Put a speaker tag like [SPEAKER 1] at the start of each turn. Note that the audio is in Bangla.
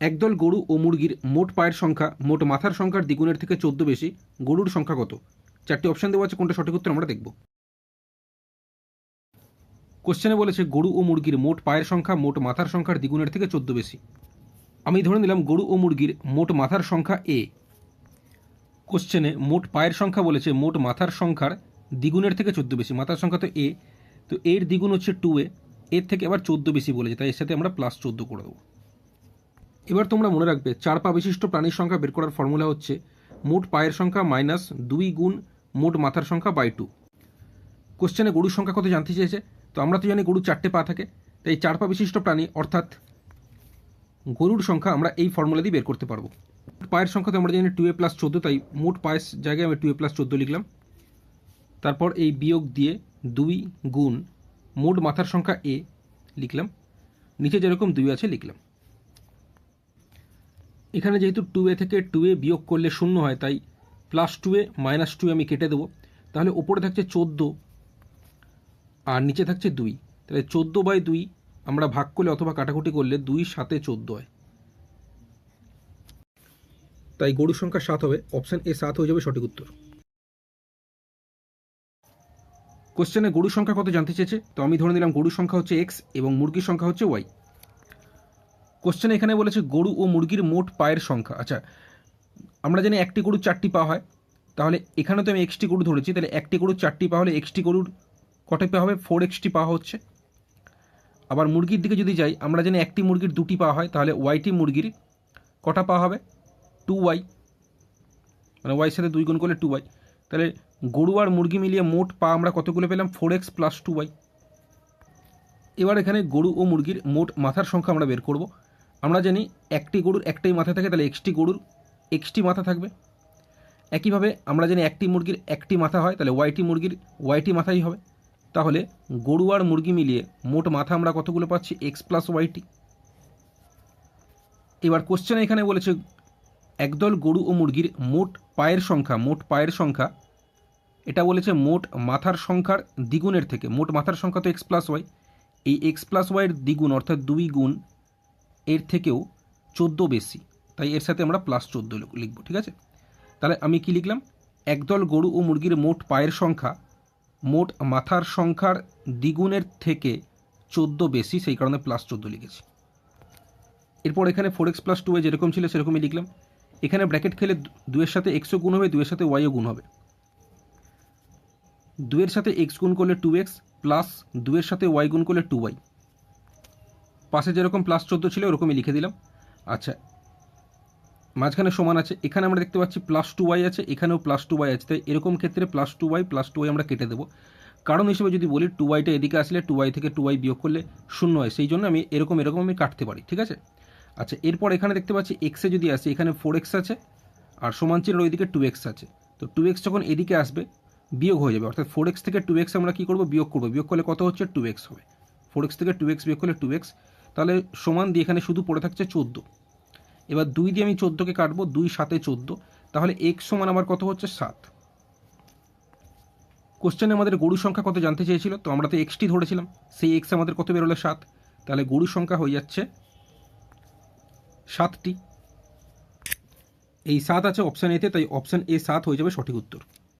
[SPEAKER 1] একদল গরু ও মুরগির মোট পায়ের সংখ্যা, মোট মাথার সংখ্যার দ্বিগুণের থেকে চোদ্দ বেশি, গরুর সংখ্যা কত? চারটি অপশন দেওয়া আছে, কোনটা সঠিক উত্তর আমরা দেখব। কোশ্চেনে বলেছে, গরু ও মুরগির মোট পায়ের সংখ্যা, মোট মাথার সংখ্যার দ্বিগুণের থেকে চোদ্দ বেশি। আমি ধরে নিলাম, গরু ও মুরগির মোট মাথার সংখ্যা এ কোশ্চেনে মোট পায়ের সংখ্যা বলেছে, মোট মাথার সংখ্যার দ্বিগুণের থেকে চোদ্দ বেশি, মাথার সংখ্যা তো এ তো এর দ্বিগুণ হচ্ছে টু এ এর থেকে আবার চোদ্দ বেশি বলেছে, তাই এর সাথে আমরা প্লাস চোদ্দ করে দেবো। এবার তোমরা মনে রাখবে, চার পা বিশিষ্ট প্রাণীর সংখ্যা বের করার ফর্মুলা হচ্ছে মোট পায়ের সংখ্যা মাইনাস দুই গুণ মোট মাথার সংখ্যা বাই টু। কোশ্চেনে গরুর সংখ্যা কত জানতে চেয়েছে? তো আমরা তো জানি গরুর চারটে পা থাকে, তাই চার পা বিশিষ্ট প্রাণী, অর্থাৎ গরুর সংখ্যা আমরা এই ফর্মুলা দিয়ে বের করতে পারব। পায়ের সংখ্যা তো আমরা জানি টু এ প্লাস চোদ্দ, তাই মোট পায়ের জায়গায় আমি টু এ প্লাস চোদ্দ লিখলাম। তারপর এই বিয়োগ দিয়ে দুই গুণ মোট মাথার সংখ্যা এ লিখলাম। নিচে যেরকম দুই আছে, লিখলাম। এখানে যেহেতু টু এ থেকে টু এ বিয়োগ করলে শূন্য হয়, তাই প্লাস টু এ মাইনাস টু আমি কেটে দেবো। তাহলে ওপরে থাকছে চোদ্দ, আর নিচে থাকছে দুই। তাহলে চোদ্দ বাই দুই আমরা ভাগ করলে অথবা কাটাকুটি করলে দুই সাতে চোদ্দ হয়। তাই গরুর সংখ্যা সাত হবে অপশান এ সাত হয়ে যাবে সঠিক উত্তর। কোশ্চেনে গরুর সংখ্যা কত জানতে চেয়েছে? তো আমি ধরে নিলাম গরুর সংখ্যা হচ্ছে এক্স এবং মুরগির সংখ্যা হচ্ছে ওয়াই কোশ্চেন এখানে বলেছে গরু ও মুরগির মোট পায়ের সংখ্যা। আচ্ছা আমরা জানি একটি গরুর চারটি পা হয়। তাহলে এখানে তো আমি এক্সটি গরু ধরেছি, তাহলে একটি গরুর চারটি পা হলে এক্সটি গরুর কটা পা হবে? ফোর এক্সটি পা হচ্ছে। আবার মুরগির দিকে যদি যাই, আমরা জানি একটি মুরগির দুটি পা হয়, তাহলে ওয়াইটি মুরগির কটা পা হবে? টু ওয়াই মানে ওয়াইয়ের সাথে দুই গুণ করলে টু ওয়াই তাহলে গরু আর মুরগি মিলিয়ে মোট পা আমরা কতগুলো পেলাম? Four x plus two y এবার এখানে গরু ও মুরগির মোট মাথার সংখ্যা আমরা বের করব। আমরা জানি একটি গরুর একটাই মাথা থাকে, তাহলে এক্সটি গরুর এক্সটি মাথা থাকবে। একইভাবে আমরা জানি একটি মুরগির একটি মাথা হয়, তাহলে ওয়াইটি মুরগির ওয়াইটি মাথাই হবে। তাহলে গরু আর মুরগি মিলিয়ে মোট মাথা আমরা কতগুলো পাচ্ছি? এক্স প্লাস ওয়াইটি। এবার কোশ্চেন এখানে বলেছে, একদল গরু ও মুরগির মোট পায়ের সংখ্যা, মোট পায়ের সংখ্যা, এটা বলেছে মোট মাথার সংখ্যার দ্বিগুণের থেকে, মোট মাথার সংখ্যা তো এক্স প্লাস ওয়াই। এই এক্স প্লাস ওয়াইয়ের দ্বিগুণ, অর্থাৎ দুই গুণ এর থেকেও চোদ্দ বেশি। তাই এর সাথে আমরা প্লাস চোদ্দ লিখব, ঠিক আছে? তাহলে আমি কি লিখলাম? একদল গরু ও মুরগির মোট পায়ের সংখ্যা, মোট মাথার সংখ্যার দ্বিগুণের থেকে চোদ্দ বেশি, সেই কারণে প্লাস চোদ্দ লিখেছি। এরপর এখানে ফোর এক্স প্লাস টু এ যেরকম ছিল সেরকমই লিখলাম। এখানে ব্র্যাকেট খেলে দুয়ের সাথে এক্সও গুণ হবে দুয়ের সাথে ওয়াইও গুণ হবে। দুয়ের সাথে এক্স গুণ করলে টু এক্স প্লাস দুয়ের সাথে ওয়াই গুণ করলে টু ওয়াই পাশে যেরকম প্লাস চোদ্দ ছিল, ওরকমই লিখে দিলাম। আচ্ছা মাঝখানে সমান আছে, এখানে আমরা দেখতে পাচ্ছি প্লাস টু ওয়াই আছে, এখানেও প্লাস টু ওয়াই আছে, তাই এরকম ক্ষেত্রে plus two y plus two y আমরা কেটে দেবো। কারণ হিসেবে যদি বলি টু ওয়াইটা এদিকে আসলে টু ওয়াই থেকে টু ওয়াই বিয়োগ করলে শূন্য হয়, সেই জন্য আমি এরকম এরকম আমি কাটতে পারি, ঠিক আছে? আচ্ছা এরপর এখানে দেখতে পাচ্ছি এক্সে যদি আসে, এখানে ফোর এক্স আছে, আর সমান চিহ্নের ওইদিকে টু এক্স আছে। তো টু এক্স যখন এদিকে আসবে, বিয়োগ হয়ে যাবে, অর্থাৎ ফোর এক্স থেকে টু এক্স আমরা কী করব? বিয়োগ করব। বিয়োগ করলে কত হচ্ছে? টু এক্স হবে। ফোর এক্স থেকে টু এক্স বিয়োগ করলে টু এক্স তাহলে সমান দিয়ে এখানে শুধু পড়ে থাকছে চোদ্দ। এবার দুই দিয়ে আমি চোদ্দোকে কাটবো, দুই সাতে চোদ্দ। তাহলে এক্স সমান আমার কত হচ্ছে? সাত। কোশ্চেনে আমাদের গরুর সংখ্যা কত জানতে চেয়েছিল? তো আমরা তো এক্সটি ধরেছিলাম। সেই এক্স আমাদের কত বেরোলো? সাত। তাহলে গরুর সংখ্যা হয়ে যাচ্ছে সাতটি। এই সাত আছে অপশান এতে তাই অপশান এ সাত হয়ে যাবে সঠিক উত্তর।